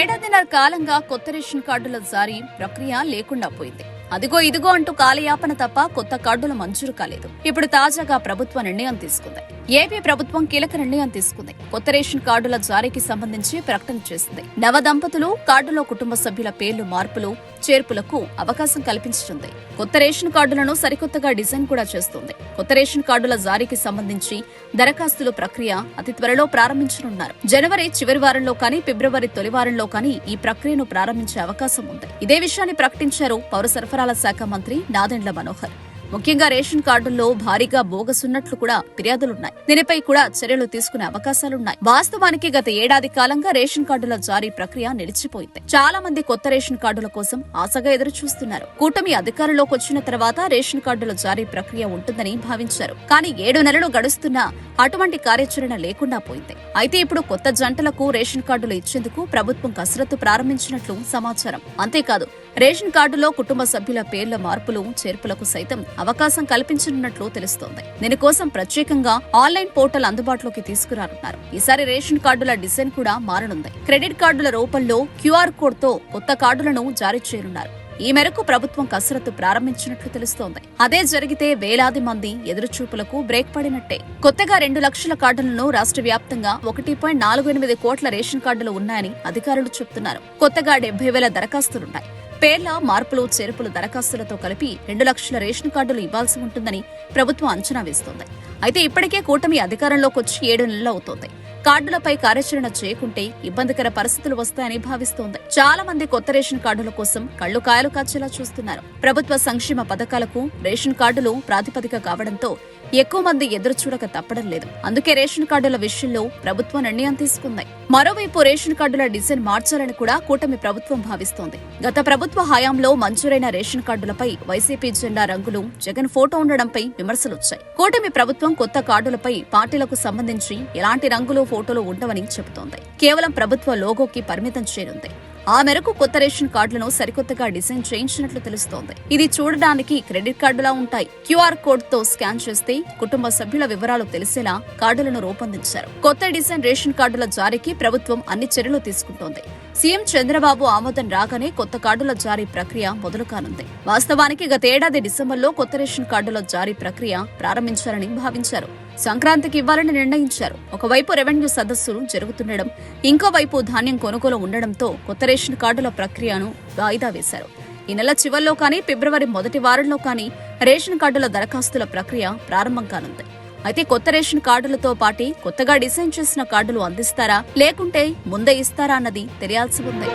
ఏడాదిన్నర కాలంగా కొత్త రేషన్ కార్డుల జారీ ప్రక్రియ లేకుండా పోయింది. అదిగో ఇదిగో అంటూ కాలయాపన తప్ప కొత్త కార్డులు మంజూరు కాలేదు. ఇప్పుడు తాజాగా ప్రభుత్వ నిర్ణయం తీసుకుంది. ఏపీ ప్రభుత్వం కీలక నిర్ణయం తీసుకుంది. కొత్త రేషన్ కార్డుల జారీకి సంబంధించి ప్రకటన చేసింది. నవ దంపతులు కార్డులో కుటుంబ సభ్యుల పేర్లు మార్పులు చేర్పులకు అవకాశం కల్పించనుంది. కొత్త రేషన్ కార్డులను సరికొత్తగా డిజైన్ కూడా చేస్తుంది. కొత్త రేషన్ కార్డుల జారీకి సంబంధించి దరఖాస్తుల ప్రక్రియ అతి త్వరలో ప్రారంభించనున్నారు. జనవరి చివరి వారంలో కానీ ఫిబ్రవరి తొలి వారంలో కానీ ఈ ప్రక్రియను ప్రారంభించే అవకాశం ఉంది. ఇదే విషయాన్ని ప్రకటించారు పౌర సరఫరాల శాఖ మంత్రి నాదెండ్ల మనోహర్. ముఖ్యంగా రేషన్ కార్డుల్లో భారీగా బోగస్ ఉన్నట్లు కూడా ఫిర్యాదులున్నాయి. దీనిపై కూడా చర్యలు తీసుకునే అవకాశాలున్నాయి. వాస్తవానికి గత ఏడాది కాలంగా రేషన్ కార్డుల జారీ ప్రక్రియ నిలిచిపోయింది. చాలా మంది కొత్త రేషన్ కార్డుల కోసం ఆశగా ఎదురు చూస్తున్నారు కూటమి అధికారంలోకి వచ్చిన తర్వాత రేషన్ కార్డుల జారీ ప్రక్రియ ఉంటుందని భావించారు. కానీ ఏడు నెలలు గడుస్తున్నా అటువంటి కార్యాచరణ లేకుండా పోయింది. అయితే ఇప్పుడు కొత్త జంటలకు రేషన్ కార్డులు ఇచ్చేందుకు ప్రభుత్వం కసరత్తు ప్రారంభించినట్లు సమాచారం. అంతేకాదు రేషన్ కార్డులో కుటుంబ సభ్యుల పేర్ల మార్పులు చేర్పులకు సైతం అవకాశం కల్పించనున్నట్లు తెలుస్తోంది. దీనికోసం ప్రత్యేకంగా ఆన్లైన్ పోర్టల్ అందుబాటులోకి తీసుకురానున్నారు. ఈసారి రేషన్ కార్డుల డిజైన్ కూడా మారనుంది. క్రెడిట్ కార్డుల రూపంలో క్యూఆర్ కోడ్తో కొత్త కార్డులను జారీ చేయనున్నారు. ఈ మేరకు ప్రభుత్వం కసరత్తు ప్రారంభించినట్లు తెలుస్తోంది. అదే జరిగితే వేలాది మంది ఎదురుచూపులకు బ్రేక్ పడినట్టే. కొత్తగా రెండు లక్షల కార్డులను రాష్ట్ర వ్యాప్తంగా ఒకటి పాయింట్ నాలుగు ఎనిమిది కోట్ల రేషన్ కార్డులు ఉన్నాయని అధికారులు చెబుతున్నారు కొత్తగా డెబ్బై వేల దరఖాస్తులున్నాయి. పేర్ల మార్పులు చేర్పులు దరఖాస్తులతో కలిపి రెండు లక్షల రేషన్ కార్డులు ఇవ్వాల్సి ఉంటుందని ప్రభుత్వం అంచనా వేస్తోంది. అయితే ఇప్పటికే కూటమి అధికారంలోకి వచ్చి ఏడు నెలలు అవుతోంది. కార్డులపై కార్యాచరణ చేయకుంటే ఇబ్బందికర పరిస్థితులు వస్తాయని భావిస్తోంది. చాలా మంది కొత్త రేషన్ కార్డుల కోసం కళ్ళు కాయలు కాచేలా చూస్తున్నారు. ప్రభుత్వ సంక్షేమ పథకాలకు రేషన్ కార్డులు ప్రాతిపదిక కావడంతో ఎక్కువ మంది ఎదురు చూడక తప్పడం లేదు. అందుకే రేషన్ కార్డుల విషయంలో ప్రభుత్వం నిర్ణయం తీసుకుంది. మరోవైపు రేషన్ కార్డుల డిజైన్ మార్చాలని కూడా కూటమి ప్రభుత్వం భావిస్తోంది. గత ప్రభుత్వ హయాంలో మంజూరైన రేషన్ కార్డులపై వైసీపీ జెండా రంగులు జగన్ ఫోటో ఉండడంపై విమర్శలొచ్చాయి. కూటమి ప్రభుత్వం కొత్త కార్డులపై పార్టీలకు సంబంధించి ఎలాంటి రంగులు ఫోటోలు ఉండవని చెబుతోంది. కేవలం ప్రభుత్వ లోగోకి పరిమితం చేరుంది ఆ మేరకు కొత్త రేషన్ కార్డులను సరికొత్తగా డిజైన్ చేయించినట్లు తెలుస్తోంది. ఇది చూడడానికి క్రెడిట్ కార్డులా ఉంటాయి. క్యూఆర్ కోడ్తో స్కాన్ చేస్తే కుటుంబ సభ్యుల వివరాలు తెలిసేలా కార్డులను రూపొందించారు. కొత్త డిజైన్ రేషన్ కార్డుల జారీకి ప్రభుత్వం అన్ని చర్యలు తీసుకుంటోంది. సీఎం చంద్రబాబు ఆమోదం రాగానే కొత్త కార్డుల జారీ ప్రక్రియ మొదలు కానుంది. వాస్తవానికి గత ఏడాది డిసెంబర్లో కొత్త రేషన్ కార్డుల జారీ ప్రక్రియ ప్రారంభించాలని భావించారు. సంక్రాంతికి ఇవ్వాలని నిర్ణయించారు. ఒకవైపు రెవెన్యూ సదస్సులు జరుగుతుండడం ఇంకోవైపు ధాన్యం కొనుగోలు ఉండడంతో కొత్త రేషన్ కార్డుల ప్రక్రియను వాయిదా వేశారు. ఈ నెల చివరిలో కానీ ఫిబ్రవరి మొదటి వారంలో కానీ రేషన్ కార్డుల దరఖాస్తుల ప్రక్రియ ప్రారంభం కానుంది. అయితే కొత్త రేషన్ కార్డులతో పాటి కొత్తగా డిజైన్ చేసిన కార్డులు అందిస్తారా లేకుంటే ముందే ఇస్తారా అన్నది తెలియాల్సి ఉంది.